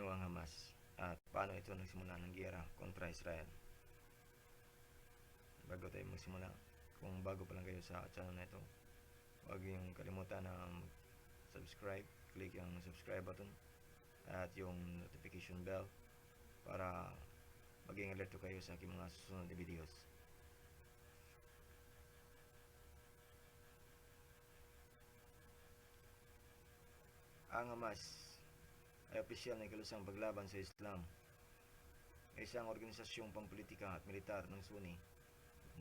Ano ang Hamas at paano ito nagsimula ng giyera kontra Israel? Bago tayo magsimula, kung bago pa lang kayo sa channel na ito, huwag yung kalimutan na subscribe, click yung subscribe button at yung notification bell para maging alerto kayo sa aking mga susunod na videos. Ang Hamas ay opisyal na ikalusang paglaban sa Islam. Ay isang organisasyong pampolitika at militar ng Sunni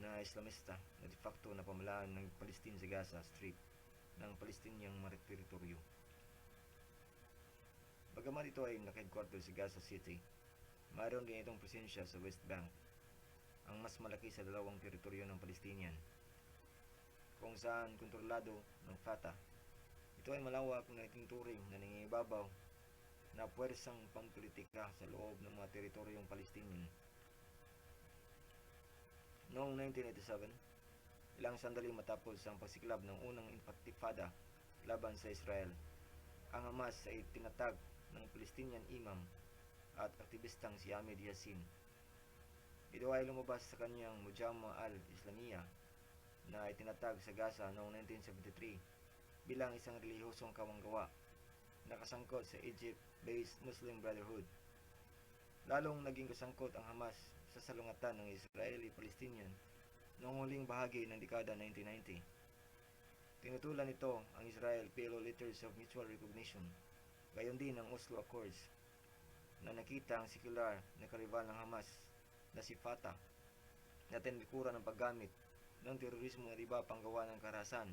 na Islamista na de facto na pamalaan ng Palestine sa Gaza Strip ng Palestiniang teritoryo. Bagaman ito ay naka-headquarter sa Gaza City, mayroon din itong presensya sa West Bank, ang mas malaki sa dalawang teritoryo ng Palestinian, kung saan kontrolado ng Fatah. Ito ay malawak na itinturing na nangingibabaw na puwersang pampolitika sa loob ng mga teritoryong Palestinian. Noong 1987, ilang sandali matapos ang pasiklab ng unang intifada laban sa Israel, ang Hamas ay tinatag ng Palestinian imam at aktivistang si Ahmed Yassin. Ito ay lumabas sa kanyang Mujamma al-Islamiyah na itinatag sa Gaza noong 1973 bilang isang relihiyosong kawanggawa nakasangkot sa Egypt-based Muslim Brotherhood. Lalong naging kasangkot ang Hamas sa salungatan ng Israeli-Palestinian noong huling bahagi ng dekada 1990. Tinutulan nito ang Israel PLO Letters of Mutual Recognition, gayon din ang Oslo Accords, na nakita ang sekular na karival ng Hamas na si Fatah na tinlikuran ng paggamit ng terorismo at iba panggawa ng karahasan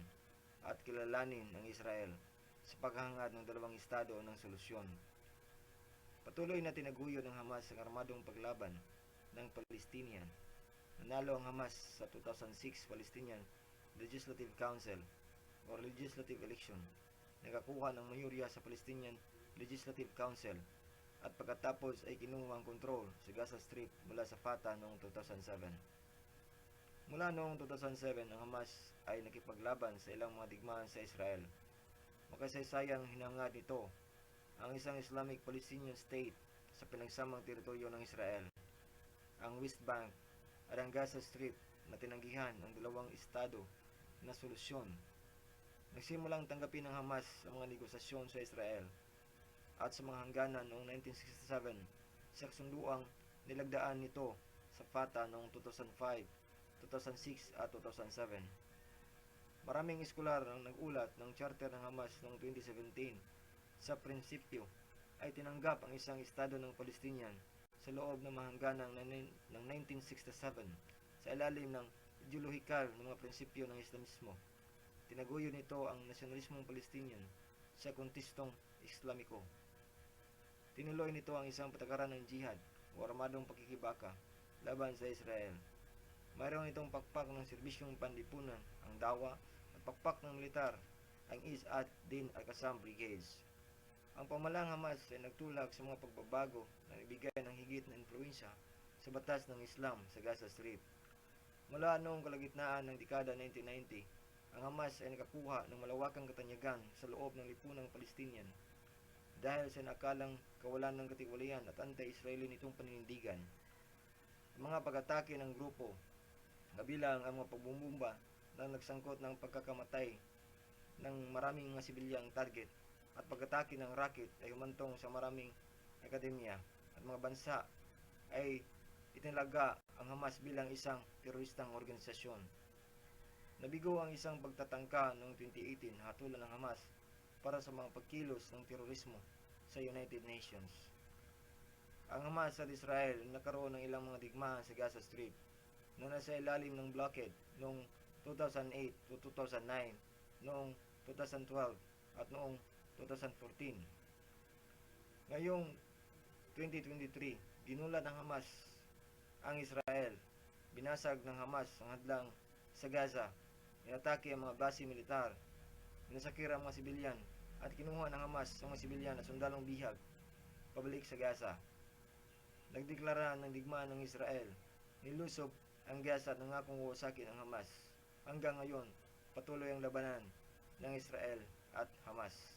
at kilalanin ng Israel sa paghahangad ng dalawang estado ng solusyon. Patuloy na tinaguyod ng Hamas ang armadong paglaban ng Palestinian. Nanalo ang Hamas sa 2006 Palestinian Legislative Council o Legislative Election. Nakakuha ng mayoriya sa Palestinian Legislative Council at pagkatapos ay kinuha ang kontrol sa Gaza Strip mula sa Fatah noong 2007. Mula noong 2007, ang Hamas ay nakipaglaban sa ilang mga digmaan sa Israel Makasaysayang hinangad nito ang isang Islamic Palestinian State sa pinagsamang teritoryo ng Israel, ang West Bank at ang Gaza Strip na tinanggihan ng dalawang estado na solusyon. Nagsimulang tanggapin ng Hamas ang mga negosasyon sa Israel at sa mga hangganan noong 1967 sa kasunduang nilagdaan nito sa Fatah noong 2005, 2006 at 2007. Maraming eskular ang nagulat ng charter ng Hamas noong 2017. Sa prinsipyo, ay tinanggap ang isang estado ng Palestinian sa loob ng mahangganang ng 1967 sa ilalim ng ideolohikal ng mga prinsipyo ng Islamismo. Tinaguyod nito ang nasyonalismong Palestinian sa kontestong Islamiko. Tinuloy nito ang isang patakaran ng jihad o armadong pakikibaka laban sa Israel. Mayroon itong pakpak ng serbisyong pandipunan, ang dawa at pakpak ng militar, ang Is at Din Al-Qassam Brigades. Ang pamalang Hamas ay nagtulak sa mga pagbabago na ibigay ng higit na influensya sa batas ng Islam sa Gaza Strip. Mula noong kalagitnaan ng dekada 1990, ang Hamas ay nakakuha ng malawakang katanyagan sa loob ng lipunang Palestinian dahil sa nakalang kawalan ng katiwalian at anti-Israeli nitong paninindigan. Ang mga pag-atake ng grupo, kabilang ang mga pagbumumba na nagsangkot ng pagkakamatay ng maraming mga sibilyang target at pagkatake ng rocket ay humantong sa maraming akademya at mga bansa ay itinalaga ang Hamas bilang isang teroristang organisasyon. Nabigo ang isang pagtatangka noong 2018 hatulan ng Hamas para sa mga pagkilos ng terorismo sa United Nations. Ang Hamas at Israel nagkaroon ng ilang mga digmaan sa Gaza Strip na nasa ilalim ng blockade noong 2008 to 2009, noong 2012 at noong 2014. Ngayong 2023, ginulat ng Hamas ang Israel. Binasag ng Hamas ang hadlang sa Gaza. Inatake ang mga base militar. Inasakira ang mga sibilyan at kinuha ng Hamas ang mga sibilyan na sundalong bihag pabalik sa Gaza. Nagdeklara ng digmaan ng Israel. Nilusob ang Gaza at nangakong wasakin ang Hamas. Hanggang ngayon, patuloy ang labanan ng Israel at Hamas.